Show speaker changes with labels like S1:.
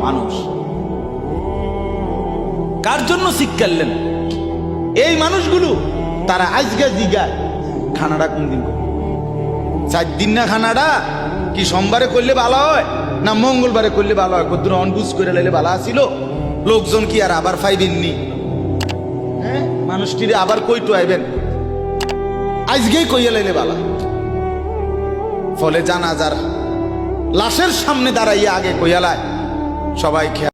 S1: মানুষ। কার জন্য শিক্ষালেন এই মানুষগুলো, তারা আজকে জিগায়। খানাটা কোন দিন করবে? চার দিন না খানাটা কি সোমবারে করলে ভালো হয়? না মঙ্গলবারে করলে ভালো হয়? কদ্দুর অনবুজ করে লাইলে ভালো আসিল লোকজন কি আর আবার ফাইবেননি? হ্যাঁ? মানুষটিরে আবার কইটু আইবেন আজকেই কইয়া লাইলে ভালো। ফলে জানাজার লাশের সামনে দাঁড়াইয়া আগে কইয়ালায় সবাই খেয়াল